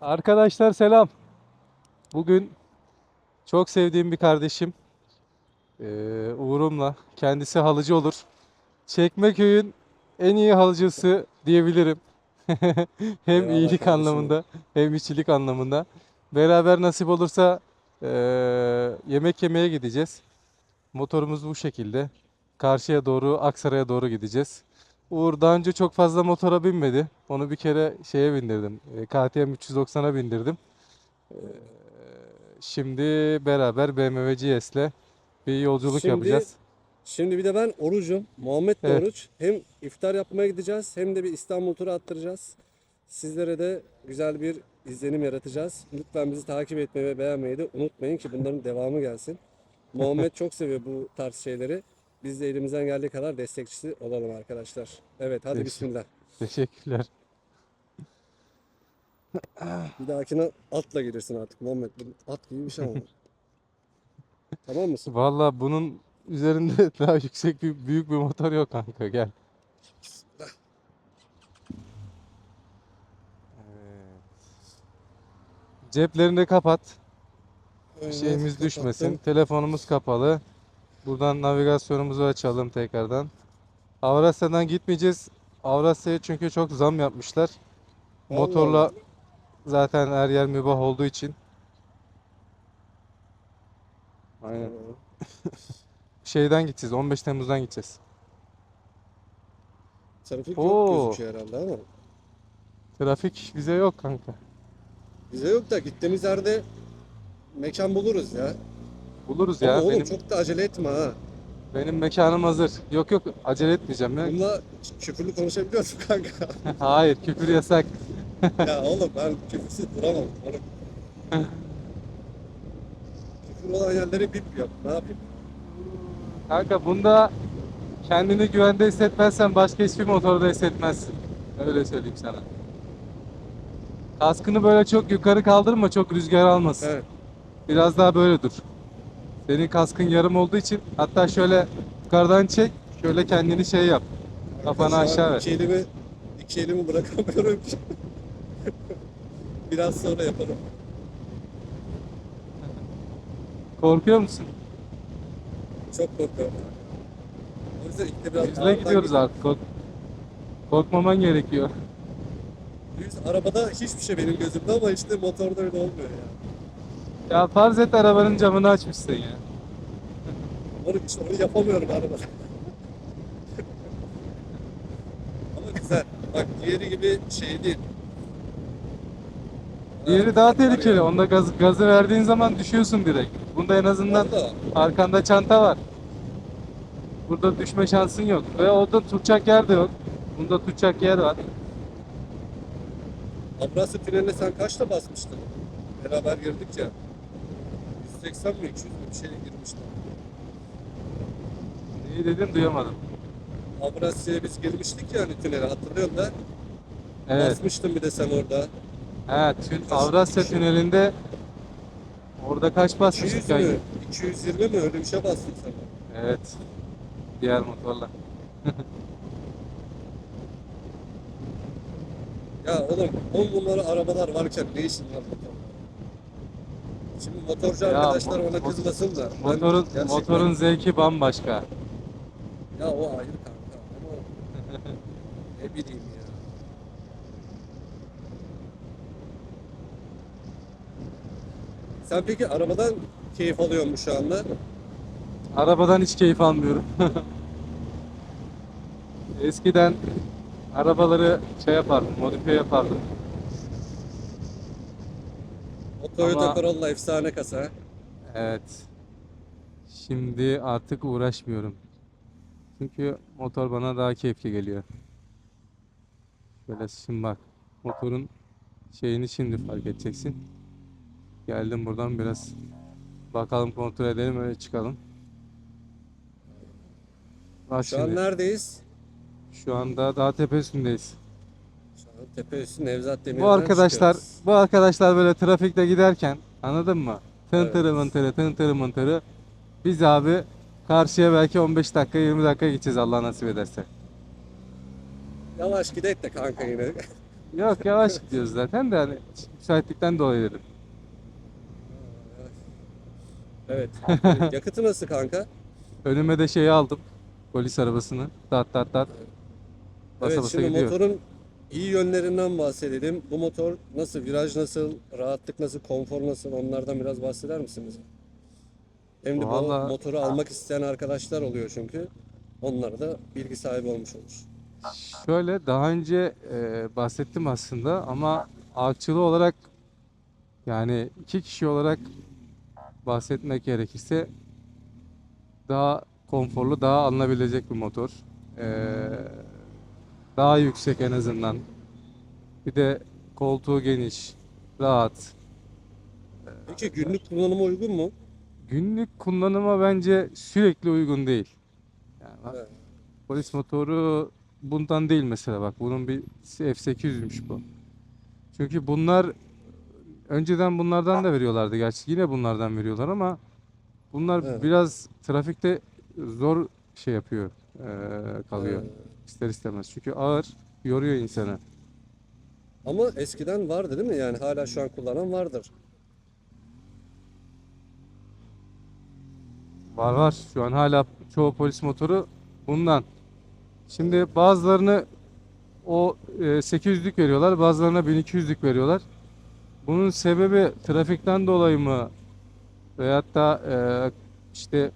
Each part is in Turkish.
Arkadaşlar selam. Bugün çok sevdiğim bir kardeşim eee, Uğur'umla kendisi halıcı olur. Çekmeköy'ün en iyi halıcısı diyebilirim. Hem Eyvallah iyilik kardeşim. anlamında hem işçilik anlamında. Beraber nasip olursa eee, yemek yemeye gideceğiz. Motorumuz bu şekilde. Karşıya doğru, Aksaray'a doğru gideceğiz. Uğur daha önce çok fazla motora binmedi. Onu bir kere şeye bindirdim. e, KTM 390'a bindirdim. Ee, Şimdi beraber BMW GS'le bir yolculuk Şimdi- yapacağız. Şimdi bir de ben orucum. Muhammed de Evet. oruç. Hem iftar yapmaya gideceğiz hem de bir İstanbul turu attıracağız. Sizlere de güzel bir izlenim yaratacağız. Lütfen bizi takip etmeyi ve beğenmeyi de unutmayın ki bunların devamı gelsin. Muhammed çok seviyor bu tarz şeyleri. Biz de elimizden geldiği kadar destekçisi olalım arkadaşlar. Evet hadi Teşekkür- bismillah. Teşekkürler. Bir dahakine atla gelirsin artık Muhammed. Bu At gibi bir şey ama. Tamam mısın? Valla bunun üzerinde daha yüksek bir büyük bir motor yok kanka gel. Evet. Ceplerini kapat. Evet, Şeyimiz düşmesin. Telefonumuz kapalı. Buradan navigasyonumuzu açalım tekrardan. Avrasya'dan gitmeyeceğiz. Avrasya'ya çünkü çok zam yapmışlar. Motorla zaten her yer mübah olduğu için. Aynen. Şeyden gideceğiz. 15 Temmuz'dan gideceğiz. Trafik Oo. yok gözüküyor herhalde ama. Trafik bize yok kanka. Bize yok da gittiğimiz yerde mekan buluruz ya. Buluruz Ama ya. oğlum Benim çok da acele etme ha. benim mekanım hazır. Yok yok acele etmeyeceğim ya. Bununla küfürlü konuşabiliyor musun kanka? Hayır küfür yasak. ya oğlum ben küfürsüz duramam. Oğlum. Küfür olan yerlere bip yap. Ne yapayım? Kanka bunda kendini güvende hissetmezsen başka hiçbir motorda hissetmezsin. Öyle söyleyeyim sana. Kaskını böyle çok yukarı kaldırma çok rüzgar almasın. Evet. Biraz daha böyle dur. Senin kaskın yarım olduğu için hatta şöyle yukarıdan çek, şöyle kendini şey yap. Kafanı aşağı ver. İki elimi, iki elimi bırakamıyorum ki. Biraz sonra yaparım. Korkuyor musun? Çok korkuyorum. O yüzden ilk de biraz Yüzle ağırdan gidiyoruz artık. Kork- Korkmaman gerekiyor. Düz arabada hiçbir şey benim gözümde ama işte motorda öyle olmuyor ya. Ya farz et arabanın camını açmışsın ya. Oğlum işte onu yapamıyorum arabada. ama güzel. Bak diğeri gibi şey değil. Diğeri daha tehlikeli. Onda gaz, gazı verdiğin zaman düşüyorsun direkt. Bunda en azından Valla arkanda çanta var. Burada düşme şansın yok. Ve orada tutacak yer de yok. Bunda tutacak yer var. Abrasya tüneline sen kaçta basmıştın? Beraber girdik ya. 180 mi 200 mü bir şeyle girmiştin. İyi dedin duyamadım. Abrasya'ya biz girmiştik ya hani tünele hatırlıyorsun da. Evet. Basmıştın bir de sen orada. Ha, tün, Avrasya Tüneli'nde orada kaç basmıştık 200 ya? mü? 220 mi? Öyle bir şey bastın sen. Evet. Diğer motorla. Ya oğlum 10 numara arabalar varken ne işin var motorla? Şimdi motorcu Ya arkadaşlar mo- bana mo- kızmasın da. ben Motorun gerçekten- motorun zevki bambaşka. Ya o ayrı kanka ama ne bileyim ya. Sen peki arabadan keyif alıyor musun şu anda? Arabadan hiç keyif almıyorum. Eskiden arabaları şey yapardım, modifiye yapardım. O Toyota Ama- Corolla efsane kasa. Evet. Şimdi artık uğraşmıyorum. Çünkü motor bana daha keyifli geliyor. Şöyle şimdi bak. Motorun şeyini şimdi fark edeceksin. Geldim buradan biraz bakalım kontrol edelim öyle çıkalım. Bak Şu an şimdi. neredeyiz? Şu anda dağ tepesindeyiz. Tepe üstü Nevzat Demir'den Bu arkadaşlar, çıkıyoruz. bu arkadaşlar böyle trafikte giderken anladın mı? Tın Evet. tırı mıntırı, tın tırı mıntırı. Biz abi karşıya belki 15 dakika 20 dakika gideceğiz Allah nasip ederse. Yavaş gidek de kanka yine. Yok yavaş gidiyoruz zaten de hani Müsaitlikten dolayı dedim. Evet. Yakıtı nasıl kanka? Önüme de şeyi aldım. Polis arabasını. Tat tat tat. Basa Evet basa şimdi gidiyor. motorun iyi yönlerinden bahsedelim. Bu motor nasıl, viraj nasıl, rahatlık nasıl, konfor nasıl onlardan biraz bahseder misiniz? Hem de Vallahi- bu motoru almak isteyen arkadaşlar oluyor çünkü. Onlara da bilgi sahibi olmuş olur. Şöyle daha önce e, bahsettim aslında ama ağaççılı olarak yani iki kişi olarak bahsetmek gerekirse daha konforlu, daha alınabilecek bir motor. E, daha yüksek en azından. Bir de koltuğu geniş, rahat. Peki günlük kullanıma uygun mu? Günlük kullanıma bence sürekli uygun değil. Yani bak, Evet. Polis motoru bundan değil mesela bak. Bunun bir F800'müş bu. Çünkü bunlar önceden bunlardan da veriyorlardı gerçi. Yine bunlardan veriyorlar ama bunlar Evet. biraz trafikte zor şey yapıyor. eee, kalıyor. Evet. İster istemez. Çünkü ağır yoruyor insanı. Ama eskiden vardı değil mi? Yani hala şu an kullanan vardır. Var var. Şu an hala çoğu polis motoru bundan. Şimdi bazılarını o e, 800'lük veriyorlar, bazılarına 1200'lük veriyorlar. Bunun sebebi trafikten dolayı mı? Veyahut da e, işte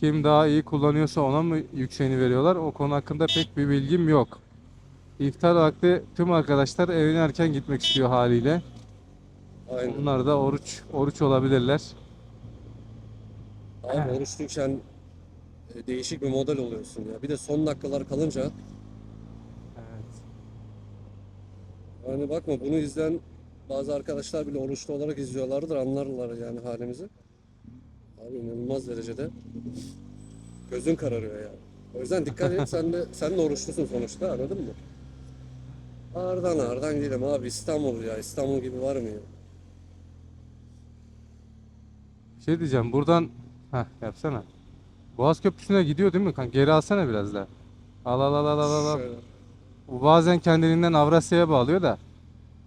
kim daha iyi kullanıyorsa ona mı yükseğini veriyorlar? O konu hakkında pek bir bilgim yok. İftar vakti tüm arkadaşlar evine erken gitmek istiyor haliyle. Aynen. Onlar da oruç oruç olabilirler. Abi oruçluyken e, değişik bir model oluyorsun ya. Bir de son dakikalar kalınca Evet. yani bakma bunu izleyen bazı arkadaşlar bile oruçlu olarak izliyorlardır anlarlar yani halimizi. Abi inanılmaz derecede gözün kararıyor yani. O yüzden dikkat et sen de sen de oruçlusun sonuçta anladın mı? Ağırdan ağırdan gidelim abi İstanbul ya İstanbul gibi var mı ya? Şey diyeceğim buradan Heh, yapsana. Boğaz Köprüsü'ne gidiyor değil mi? Kanka geri alsana biraz daha. Al al al al al al. Şöyle. Bu bazen kendiliğinden Avrasya'ya bağlıyor da.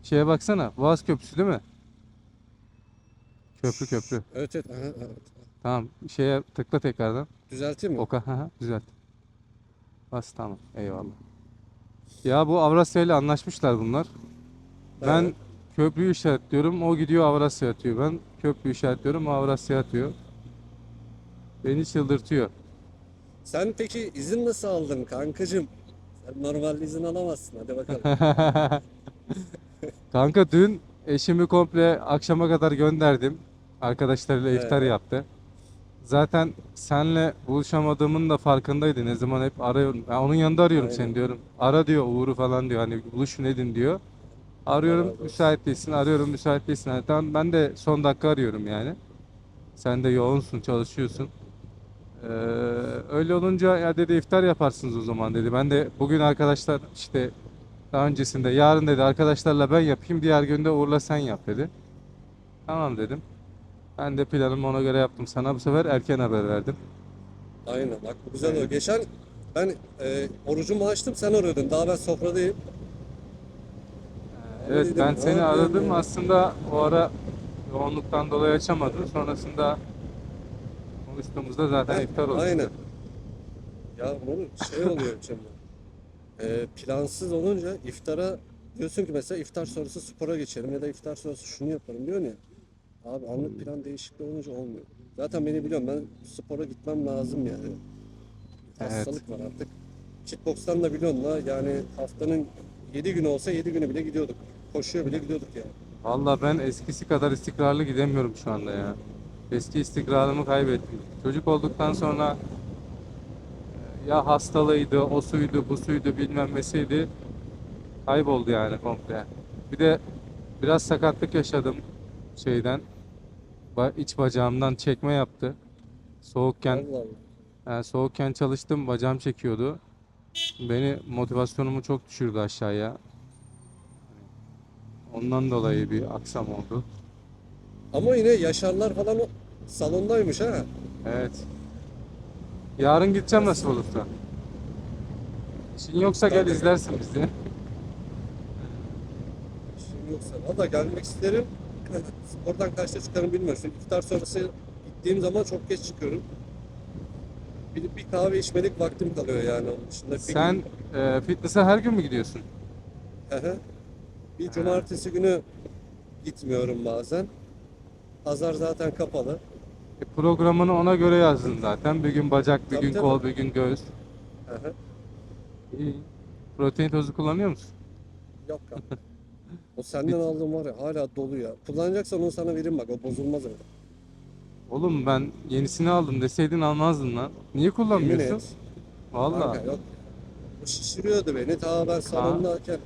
Şeye baksana. Boğaz Köprüsü değil mi? Köprü köprü. Evet evet, aha, evet. Tamam. Şeye tıkla tekrardan. Düzelteyim mi? Oka. Hı, Düzelt. Bas tamam. Eyvallah. Ya bu Avrasya ile anlaşmışlar bunlar. Ben Evet. köprüyü işaretliyorum. O gidiyor Avrasya atıyor. Ben köprüyü işaretliyorum. O Avrasya atıyor. Beni çıldırtıyor. Sen peki izin nasıl aldın kankacığım? Sen normalde izin alamazsın hadi bakalım. Kanka dün eşimi komple akşama kadar gönderdim. Arkadaşlarıyla Evet. iftar yaptı. Zaten senle buluşamadığımın da farkındaydı. Ne zaman hep arıyorum. Ya onun yanında arıyorum Aynen. seni diyorum. Ara diyor Uğur'u falan diyor. Hani buluşun edin diyor. Arıyorum olsun. müsait değilsin. Arıyorum müsait değilsin. Hani tamam ben de son dakika arıyorum yani. Sen de yoğunsun, çalışıyorsun. Ee, öyle olunca ya dedi iftar yaparsınız o zaman dedi. Ben de bugün arkadaşlar işte daha öncesinde yarın dedi arkadaşlarla ben yapayım diğer günde Uğur'la sen yap dedi. Tamam dedim. Ben de planımı ona göre yaptım. Sana bu sefer erken haber verdim. Aynen bak bu güzel oldu. Geçen ben e, orucumu açtım sen arıyordun. Daha ben sofradayım. Evet dedim, ben ne seni aradım ya? aslında o ara yoğunluktan dolayı açamadım. Sonrasında konuştuğumuzda zaten iftar oldu. Aynen. Ya bunu şey oluyor şimdi. E, plansız olunca iftara diyorsun ki mesela iftar sonrası spora geçerim ya da iftar sonrası şunu yaparım diyorsun ya. Abi anlık plan değişikliği olunca olmuyor. Zaten beni biliyorum ben spora gitmem lazım yani. Evet. Hastalık var artık. Kickbox'tan da biliyorsun la yani haftanın 7 günü olsa 7 günü bile gidiyorduk. Koşuyor bile gidiyorduk yani. Valla ben eskisi kadar istikrarlı gidemiyorum şu anda ya. Eski istikrarımı kaybettim. Çocuk olduktan sonra e, ya hastalığıydı, o suydu, bu suydu, bilmem nesiydi. Kayboldu yani komple. Bir de biraz sakatlık yaşadım şeyden. İç bacağımdan çekme yaptı. Soğukken yani soğukken çalıştım, bacağım çekiyordu. Beni motivasyonumu çok düşürdü aşağıya. Ondan dolayı bir aksam oldu. Ama yine Yaşarlar falan o salondaymış ha. Evet. Yarın gideceğim nasıl olursa. İşin yoksa gel izlersin bizi. yoksa. Valla gelmek isterim. Spordan kaçta çıkarım bilmiyorum. Çünkü iftar sonrası gittiğim zaman çok geç çıkıyorum. Bir, bir kahve içmelik vaktim kalıyor yani onun dışında. Bir Sen e, fitness'a her gün mü gidiyorsun? Hı hı. bir cumartesi günü gitmiyorum bazen. Pazar zaten kapalı. E, programını ona göre yazdın zaten. Bir gün bacak, bir Tabii, gün tabii. kol, bir gün göğüs. Hı hı. İyi. Protein tozu kullanıyor musun? Yok ya. O senden aldığım var ya hala dolu ya. Kullanacaksan onu sana vereyim bak o bozulmaz öyle. Oğlum ben yenisini aldım deseydin almazdın lan. Niye Yemin kullanmıyorsun? et. Valla. Kanka yok. O şişiriyordu beni. Ta ben salondayken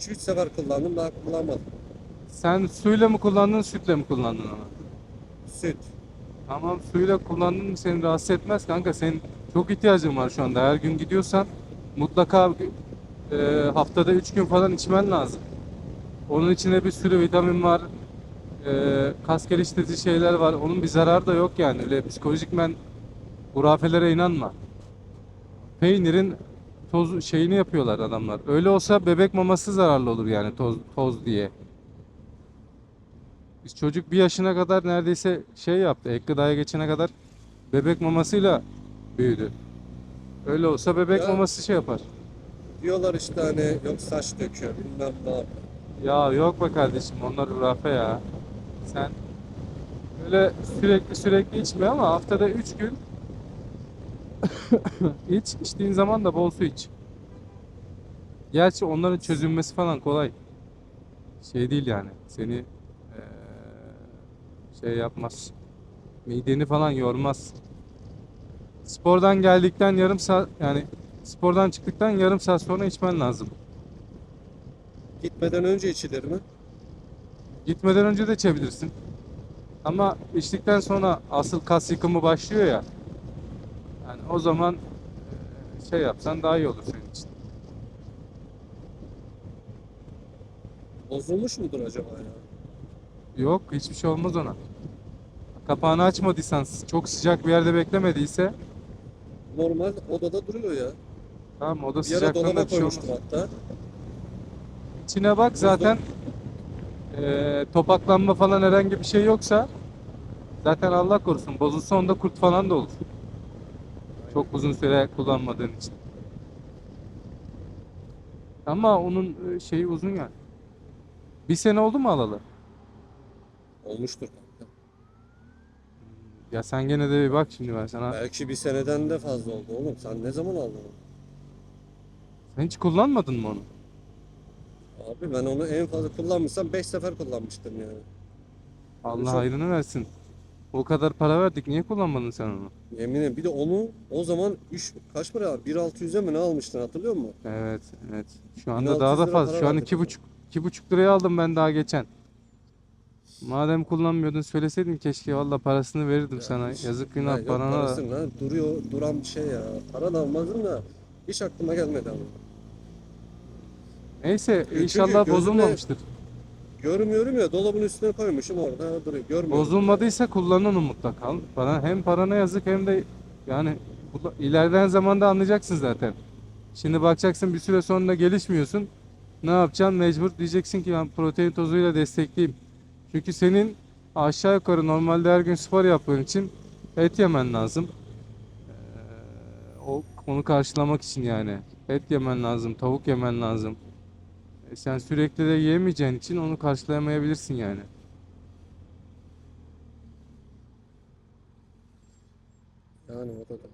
2-3 sefer kullandım daha kullanmadım. Sen suyla mı kullandın, sütle mi kullandın ama? Süt. Tamam suyla kullandın mı seni rahatsız etmez kanka. Senin çok ihtiyacın var şu anda. Her gün gidiyorsan mutlaka e, haftada 3 gün falan içmen lazım. Onun içinde bir sürü vitamin var. E, kas geliştirici şeyler var. Onun bir zararı da yok yani. Öyle psikolojik men hurafelere inanma. Peynirin toz şeyini yapıyorlar adamlar. Öyle olsa bebek maması zararlı olur yani toz toz diye. Biz çocuk bir yaşına kadar neredeyse şey yaptı. Ek gıdaya geçene kadar bebek mamasıyla büyüdü. Öyle olsa bebek Ya- maması şey yapar. Diyorlar işte hani yok saç döküyor bilmem ne yapıyor. Ya yok be kardeşim onlar hurafe ya. Sen öyle sürekli sürekli içme ama haftada 3 gün iç. içtiğin zaman da bol su iç. Gerçi onların çözülmesi falan kolay. Şey değil yani. Seni eee, şey yapmaz. Mideni falan yormaz. Spordan geldikten yarım saat yani spordan çıktıktan yarım saat sonra içmen lazım. Gitmeden önce içilir mi? Gitmeden önce de içebilirsin. Ama içtikten sonra asıl kas yıkımı başlıyor ya. Yani o zaman e, şey yapsan daha iyi olur senin için. Bozulmuş mudur acaba ya? Yok hiçbir şey olmaz ona. Kapağını açmadıysan, çok sıcak bir yerde beklemediyse Normal odada duruyor ya. tamam o da Bir sıcaklığında bir şey olmaz. hatta. İçine bak zaten e, topaklanma falan herhangi bir şey yoksa zaten Allah korusun bozulsa onda kurt falan da olur. Çok uzun süre kullanmadığın için. Ama onun e, şeyi uzun yani. Bir sene oldu mu alalı? Olmuştur kanka. Ya sen gene de bir bak şimdi ben sana. Belki bir seneden de fazla oldu oğlum. Sen ne zaman aldın onu? Sen hiç kullanmadın mı onu? Abi ben onu en fazla kullanmışsam 5 sefer kullanmıştım yani. Allah Çok- hayrını versin. O kadar para verdik. Niye kullanmadın sen onu? Yemin ederim. Bir de onu o zaman 3 kaç para? 1.600'e mi ne almıştın hatırlıyor musun? Evet, evet. Şu anda 1600 daha da lira fazla. para Şu an verdik iki ona. buçuk, iki buçuk liraya aldım ben daha geçen. Madem kullanmıyordun söyleseydin keşke valla parasını verirdim sana. Yazık Ya günah yok bana da. parası lan. Duruyor duran bir şey ya. Para da almazdın da hiç aklıma gelmedi ama. Neyse Çünkü inşallah gözüme- bozulmamıştır. Görmüyorum ya dolabın üstüne koymuşum orada duruyor. Görmüyorum. Bozulmadıysa kullan onu mutlaka. Bana hem parana yazık hem de yani kulla- ilerleyen zamanda anlayacaksın zaten. Şimdi bakacaksın bir süre sonra gelişmiyorsun. Ne yapacaksın? Mecbur diyeceksin ki ben protein tozuyla destekleyeyim. Çünkü senin aşağı yukarı normalde her gün spor yaptığın için et yemen lazım. Ee, o onu karşılamak için yani. Et yemen lazım, tavuk yemen lazım. E sen sürekli de yiyemeyeceğin için onu karşılayamayabilirsin yani. Yani o da da.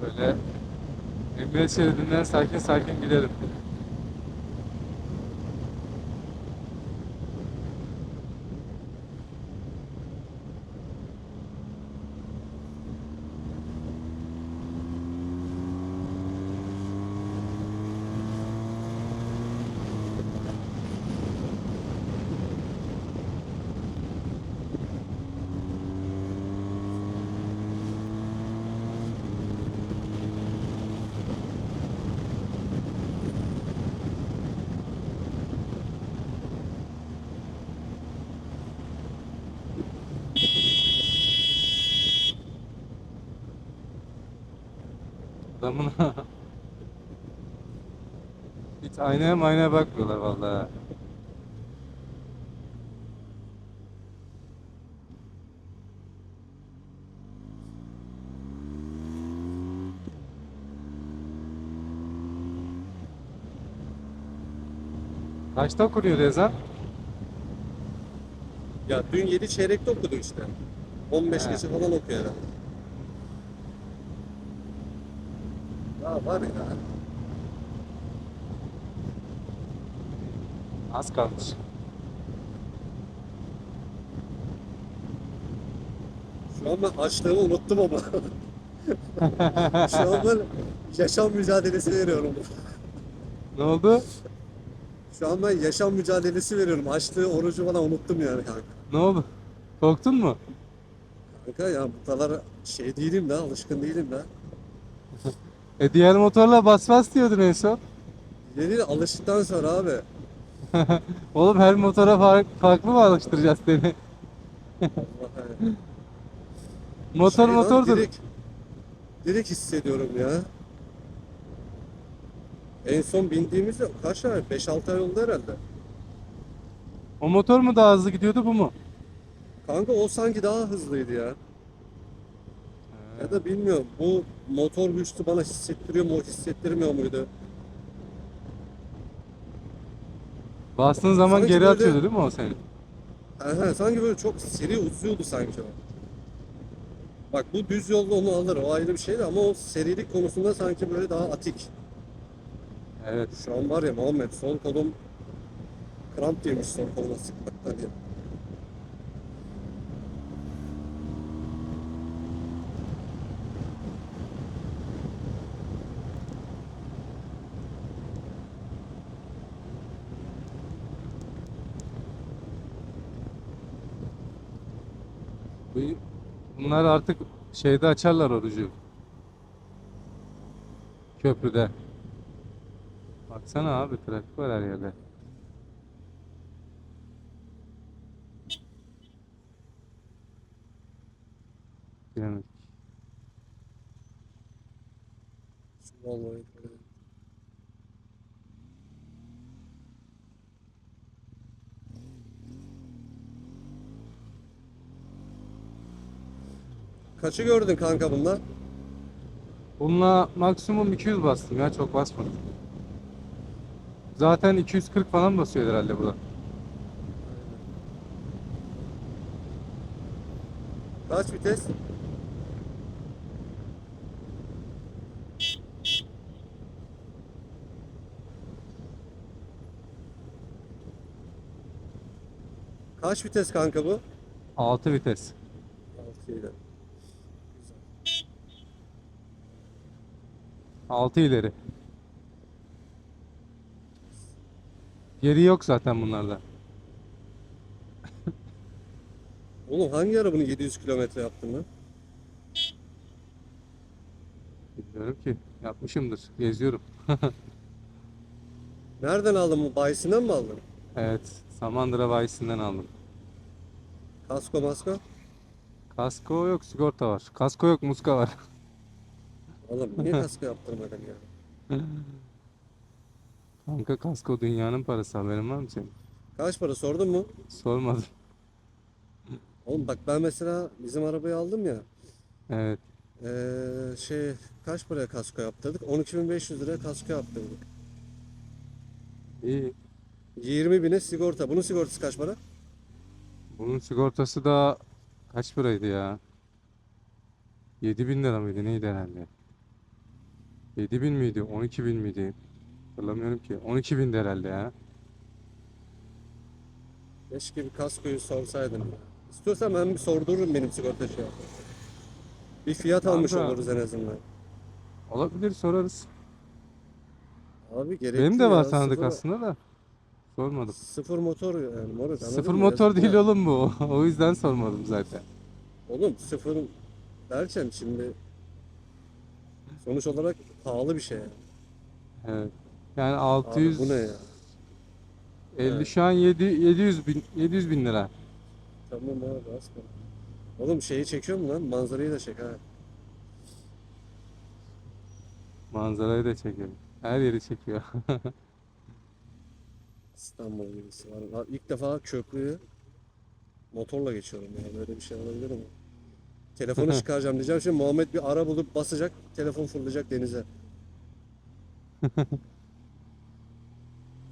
Şöyle Emniyet şeridinden sakin sakin gidelim. Adamın. Hiç aynaya maynaya bakmıyorlar vallahi. Kaçta okunuyor ezan? Ya dün 7 çeyrekte okudu işte. 15 He. geçe falan okuyor herhalde. Ya var ya. Az kalmış. Şu an ben açlığımı unuttum ama. Şu an ben yaşam mücadelesi veriyorum. Ne oldu? Şu an ben yaşam mücadelesi veriyorum. Açlığı, orucu falan unuttum yani kanka. Ne oldu? Korktun mu? Kanka ya bu kadar şey değilim de, alışkın değilim de. E diğer motorla bas bas diyordun en son. Yeni alıştıktan sonra abi. Oğlum her motora fark- farklı mı alıştıracağız seni? Motor şey motordur. Direkt, direkt hissediyorum ya. En son bindiğimizde kaç ay? 5-6 ay oldu herhalde. O motor mu daha hızlı gidiyordu bu mu? Kanka o sanki daha hızlıydı ya. Ya da bilmiyorum bu motor güçlü bana hissettiriyor mu hissettirmiyor muydu? Bastığın zaman Sanki geri böyle- atıyordu değil mi o seni? Aha, sanki böyle çok seri uzuyordu sanki o. Bak bu düz yolda onu alır o ayrı bir şeydi ama o serilik konusunda sanki böyle daha atik. Evet. Şu an var ya Muhammed sol kolum kramp yemiş sol koluma sıkmaktan ya. Bu- Bunlar artık şeyde açarlar orucu. Köprüde. Baksana abi trafik var her yerde. Giremedik. Vallahi. Kaçı gördün kanka bunlar? Bununla maksimum 200 bastım ya çok basmadım. Zaten 240 falan basıyor herhalde burada. Kaç vites? Kaç vites kanka bu? 6 vites. 6 ile. 6 ileri. Geri yok zaten bunlarda. Oğlum hangi arabanın 700 kilometre yaptın lan? Bilmiyorum ki. Yapmışımdır. Geziyorum. Nereden aldın bu? Bayisinden mi aldın? Evet. Samandıra bayisinden aldım. Kasko masko? Kasko yok, sigorta var. Kasko yok, muska var. Oğlum niye kasko yaptırmadın ya? Kanka kasko dünyanın parası haberin var mı senin? Kaç para sordun mu? Sormadım. Oğlum bak ben mesela bizim arabayı aldım ya. Evet. Ee, şey kaç paraya kasko yaptırdık? 12.500 liraya kasko yaptırdık. İyi. 20 bine sigorta. Bunun sigortası kaç para? Bunun sigortası da kaç paraydı ya? 7000 lira mıydı neydi herhalde? 7000 miydi? 12000 miydi? Hatırlamıyorum ki. 12000 de herhalde ya. Keşke bir kaskoyu sorsaydın ya. İstiyorsan ben bir sordururum benim sigorta şey. Bir fiyat almış Kanka. oluruz en azından. Olabilir sorarız. Abi gerekli Benim de var ya. tanıdık Sıfır- aslında da. Sormadım. Sıfır motor yani moruk Sıfır motor Yazık değil ya. oğlum bu. O yüzden sormadım zaten. Oğlum sıfır derken şimdi sonuç olarak pahalı bir şey. Evet. Yani Abi 600 bu ne ya? 50 Evet. şu an 7 700 bin 700 bin lira. Tamam abi asma. Oğlum şeyi çekiyor mu lan? Manzarayı da çek ha. Manzarayı da çekiyor. Her yeri çekiyor. İstanbul gibisi var. Lan İlk defa köprüyü motorla geçiyorum ya. Böyle bir şey olabilir mi? Telefonu çıkaracağım diyeceğim. Şimdi Muhammed bir ara bulup basacak. Telefon fırlayacak denize.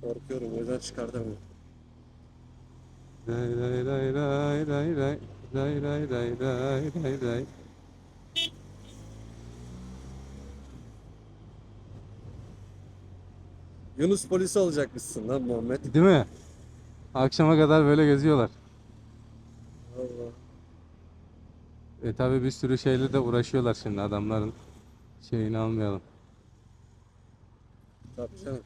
Korkuyorum o yüzden çıkartamıyorum. Ray ray ray ray ray ray ray ray ray ray ray ray. Yunus polisi olacakmışsın lan Muhammed. Değil mi? Akşama kadar böyle geziyorlar. Allah. E tabi bir sürü şeyle de uğraşıyorlar şimdi adamların şeyini almayalım. Tabii canım.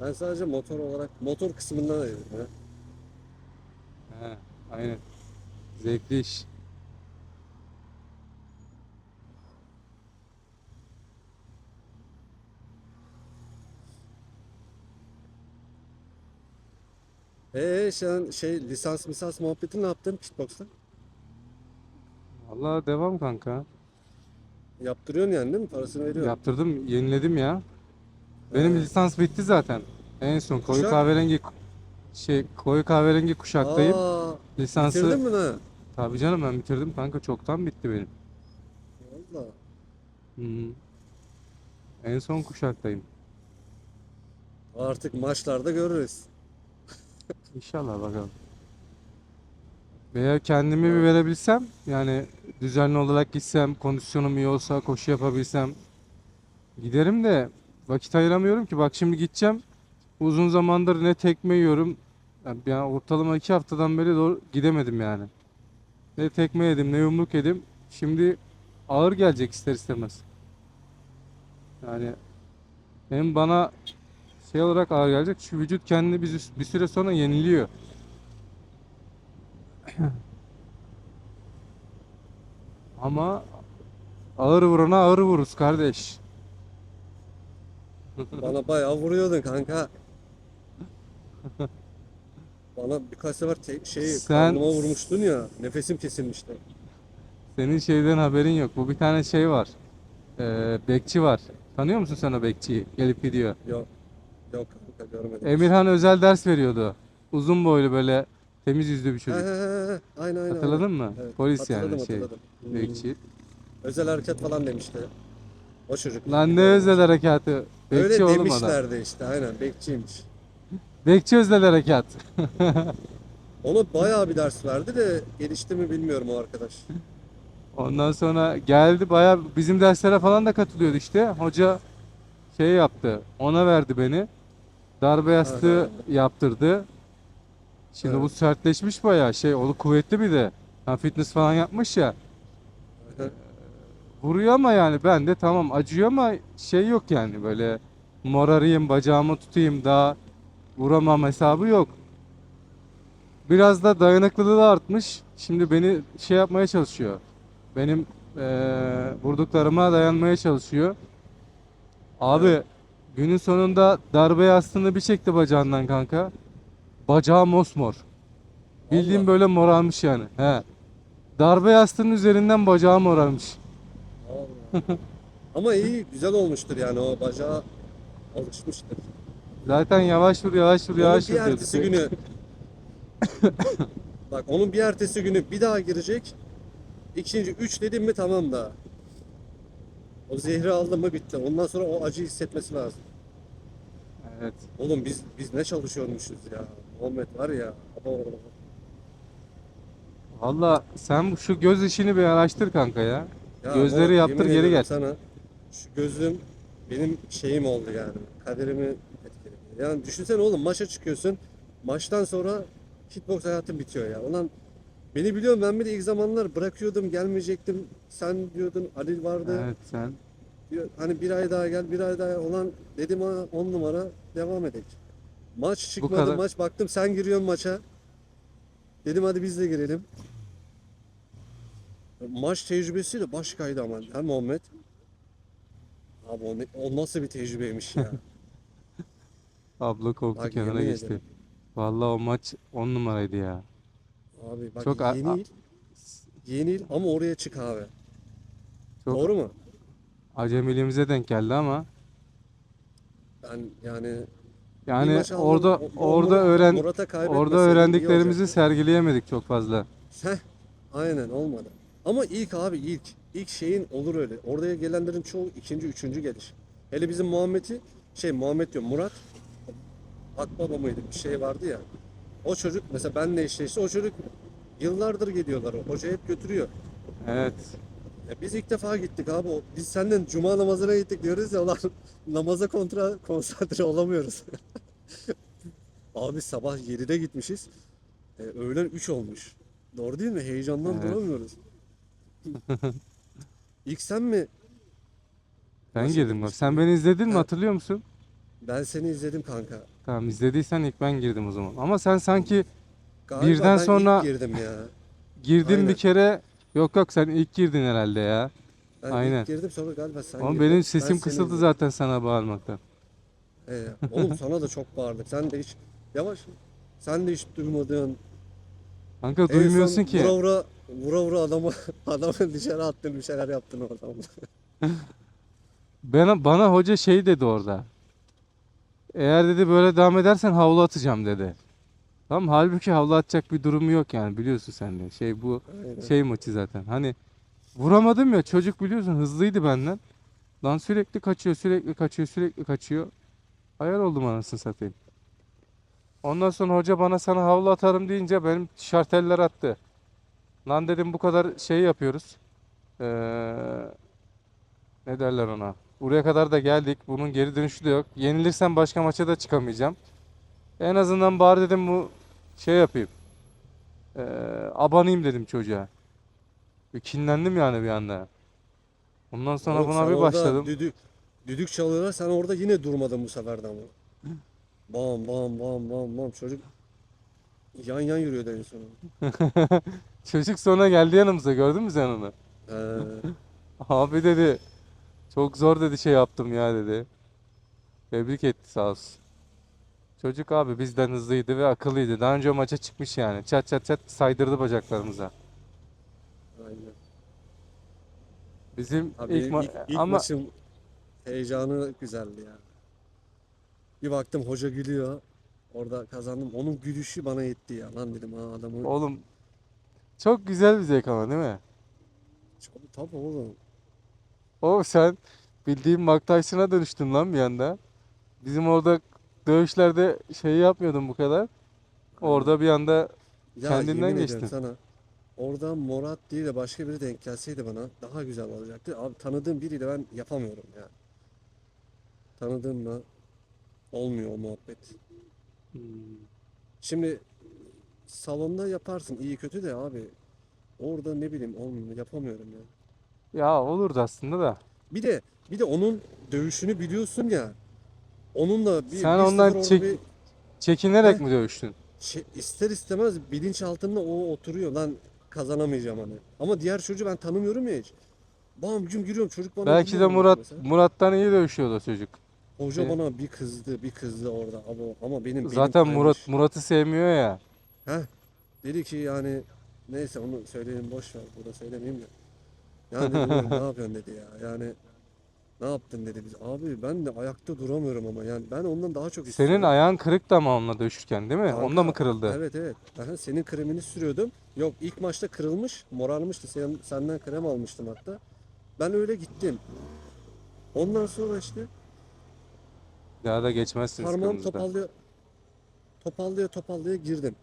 Ben sadece motor olarak motor kısmından dedim ya. He, aynen. Zevkli iş. Ee sen şey lisans misans muhabbeti ne yaptın kickboxta? Vallahi devam kanka. Yaptırıyorsun yani değil mi? Parasını veriyorsun. Yaptırdım, yeniledim ya. Benim lisans bitti zaten. En son koyu Kuşak? kahverengi şey koyu kahverengi kuşaktayım. Aa, Lisansı bitirdin mi lan? tabii canım ben bitirdim kanka çoktan bitti benim. Valla. Hı. En son kuşaktayım. Artık maçlarda görürüz. İnşallah bakalım. Veya kendimi bir verebilsem yani düzenli olarak gitsem, kondisyonum iyi olsa, koşu yapabilsem giderim de vakit ayıramıyorum ki. Bak şimdi gideceğim. Uzun zamandır ne tekme yiyorum. Yani bir- ortalama iki haftadan beri doğru gidemedim yani. Ne tekme yedim, ne yumruk yedim. Şimdi ağır gelecek ister istemez. Yani hem bana şey olarak ağır gelecek. Şu vücut kendini bir, bir süre sonra yeniliyor. Ama ağır vurana ağır vururuz kardeş. Bana bayağı vuruyordun kanka. Bana birkaç sefer te- şey Sen- karnıma vurmuştun ya. Nefesim kesilmişti. Senin şeyden haberin yok. Bu bir tane şey var. Ee, bekçi var. Tanıyor musun sen o bekçiyi? Gelip gidiyor. Yok. Yok kanka görmedim. Emirhan özel ders veriyordu. Uzun boylu böyle temiz yüzlü bir çocuk. he he he. Aynen aynen. Hatırladın aynen. mı? Evet, Polis yani hatırladım, şey. hatırladım. Hmm. Bekçi. Özel hareket falan demişti. O çocuk. Lan ne özel harekatı. Bekçi Öyle oğlum adam. demişlerdi işte aynen bekçiymiş. Bekçi özel harekat. Ona bayağı bir ders verdi de gelişti mi bilmiyorum o arkadaş. Ondan sonra geldi bayağı bizim derslere falan da katılıyordu işte. Hoca şey yaptı. Ona verdi beni. Darbe yastığı yaptırdı. Şimdi bu Evet. sertleşmiş bayağı şey. O kuvvetli bir de. Ha, fitness falan yapmış ya. Vuruyor ama yani ben de tamam acıyor ama şey yok yani böyle morarayım bacağımı tutayım daha vuramam hesabı yok. Biraz da dayanıklılığı da artmış. Şimdi beni şey yapmaya çalışıyor. Benim eee, vurduklarıma dayanmaya çalışıyor. Abi günün sonunda darbe yastığını bir çekti bacağından kanka. Bacağı mosmor. Bildiğim Allah. böyle morarmış yani. He. Darbe yastığının üzerinden bacağı morarmış. Ama iyi güzel olmuştur yani o bacağı alışmıştır. Zaten yavaş vur yavaş vur yavaş bir vur diyordu. ertesi günü Bak onun bir ertesi günü bir daha girecek. İkinci üç dedim mi tamam da. O zehri aldı mı bitti. Ondan sonra o acı hissetmesi lazım. Evet. Oğlum biz biz ne çalışıyormuşuz ya. Muhammed var ya. Valla sen bu- şu göz işini bir araştır kanka ya. Ya Gözleri yaptır, yemin geri ediyorum gel. Sana şu gözüm benim şeyim oldu yani. Kaderimi etkiledi. Yani düşünsene oğlum maça çıkıyorsun. Maçtan sonra kickbox hayatın bitiyor ya. Ulan beni biliyorum ben bir de ilk zamanlar bırakıyordum gelmeyecektim. Sen diyordun Halil vardı. Evet sen. Diyor, hani bir ay daha gel bir ay daha olan dedim ha 10 numara devam edelim. Maç çıkmadı kadar. maç baktım sen giriyorsun maça. Dedim hadi biz de girelim. Maç tecrübesi de başkaydı ama ha Muhammed. Abi o, ne- o nasıl bir tecrübeymiş ya. Abla korktu Bak, kenara yemin geçti. ederim. Valla o maç 10 numaraydı ya. Abi bak Çok a- yenil. Yenil ama oraya çık abi. Çok Doğru mu? acemiliğimize denk geldi ama Ben yani Yani aldım. orada O- o orada Murat- öğren Murat'a orada iyi öğrendiklerimizi olacaktı. sergileyemedik çok fazla. Heh, aynen olmadı. Ama ilk abi ilk. ilk şeyin olur öyle. Oraya gelenlerin çoğu ikinci, üçüncü geliş. Hele bizim Muhammed'i şey Muhammed diyor Murat Akbaba mıydı bir şey vardı ya. O çocuk mesela benle eşleşti. O çocuk yıllardır geliyorlar. O hoca hep götürüyor. Evet. Ya biz ilk defa gittik abi. Biz senden cuma namazına gittik diyoruz ya lan namaza kontra konsantre olamıyoruz. abi sabah 7'de gitmişiz. E, öğlen 3 olmuş. Doğru değil mi? Heyecandan Evet. duramıyoruz. İlk sen mi? Ben Nasıl girdim bak. Sen beni izledin mi Ha. hatırlıyor musun? Ben seni izledim kanka. Tamam izlediysen ilk ben girdim o zaman. Ama sen sanki Galiba Birden sonra- girdim ya. girdin Aynen. bir kere. Yok yok sen ilk girdin herhalde ya. Ben Aynen. ilk girdim sonra galiba sen Ama girdin. benim Ben sesim seni kısıldı izledim. zaten sana bağırmaktan. He, oğlum sana da çok bağırdık. Sen de hiç yavaş. Sen de hiç duymadın. Kanka En duymuyorsun son ki. Vura vura, vura vura adamı, adamı dışarı attın bir şeyler yaptın orada. Bana, bana hoca şey dedi orada. Eğer dedi böyle devam edersen havlu atacağım dedi. Tamam halbuki havlu atacak bir durumu yok yani biliyorsun sen de. Şey bu Aynen. şey maçı zaten. Hani vuramadım ya çocuk biliyorsun hızlıydı benden. Lan sürekli kaçıyor, sürekli kaçıyor, sürekli kaçıyor. Ayar oldum anasını satayım. Ondan sonra hoca bana sana havlu atarım deyince benim şarteller attı. Lan dedim bu kadar şey yapıyoruz. Ee, ne derler ona? Buraya kadar da geldik. Bunun geri dönüşü de yok. Yenilirsem başka maça da çıkamayacağım. En azından bari dedim bu şey yapayım. Ee, abanayım dedim çocuğa. Bir kinlendim yani bir anda. Ondan sonra Oğlum buna sen bir orada başladım. Düdük, düdük çalıyorlar sen orada yine durmadın bu sefer de ama. Bam bam bam bam bam çocuk yan yan yürüyordu en sonunda. Çocuk sonra geldi yanımıza gördün mü sen onu? He. Abi dedi çok zor dedi şey yaptım ya dedi. Tebrik etti sağ olsun. Çocuk abi bizden hızlıydı ve akıllıydı. Daha önce o maça çıkmış yani. Çat çat çat saydırdı bacaklarımıza. Aynen. Bizim Abi ilk, benim ma- ilk, ilk ama maçım heyecanı güzeldi ya. Bir baktım hoca gülüyor. Orada kazandım. Onun gülüşü bana yetti ya. Lan dedim ha adamı. oğlum çok güzel bir zevk ama değil mi? Çok, tabii oğlum. O sen bildiğin Mike Tyson'a dönüştün lan bir anda. Bizim orada dövüşlerde şey yapmıyordun bu kadar. Orada bir anda Ya Kendinden geçtin. sana. Orada Morat değil de başka biri denk gelseydi bana daha güzel olacaktı. Abi tanıdığım biriyle ben yapamıyorum ya. Tanıdığımla olmuyor o muhabbet. Şimdi salonda yaparsın iyi kötü de abi. Orada ne bileyim olmuyor yapamıyorum ya. ya olurdu aslında da. Bir de bir de onun dövüşünü biliyorsun ya. Onunla bir, Sen bir ondan sıfır çek- bir Çekinerek mi dövüştün? şey, ister istemez bilinçaltında o oturuyor lan kazanamayacağım hani. Ama diğer çocuğu ben tanımıyorum ya hiç. Bam güm giriyorum çocuk bana Belki de Murat mesela. Murat'tan iyi dövüşüyordu çocuk. Hoca Evet. bana bir kızdı bir kızdı orada ama, ama benim Zaten kaymış. Murat Murat'ı sevmiyor ya. Heh. Dedi ki yani neyse onu söyleyelim boş ver burada söylemeyeyim de. Yani ne yapıyorsun dedi ya. Yani ne yaptın dedi biz. Abi ben de ayakta duramıyorum ama yani ben ondan daha çok Senin istiyorum. ayağın kırık da ama onunla dövüşürken değil mi? Kanka, Onda mı kırıldı? Evet evet. Aha, senin kremini sürüyordum. Yok ilk maçta kırılmış, morarmıştı. Sen, senden krem almıştım hatta. Ben öyle gittim. Ondan sonra işte Daha da geçmezsiniz parmağım kırmızıda. topallaya topallaya topallaya girdim.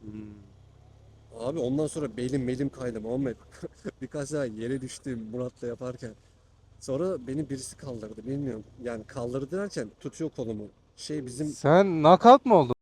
Hmm. Abi ondan sonra belim melim kaydı Muhammed. Birkaç daha yere düştüm Murat'la yaparken. Sonra beni birisi kaldırdı bilmiyorum. Yani kaldırdı derken tutuyor kolumu. Şey bizim Sen knockout mı oldun?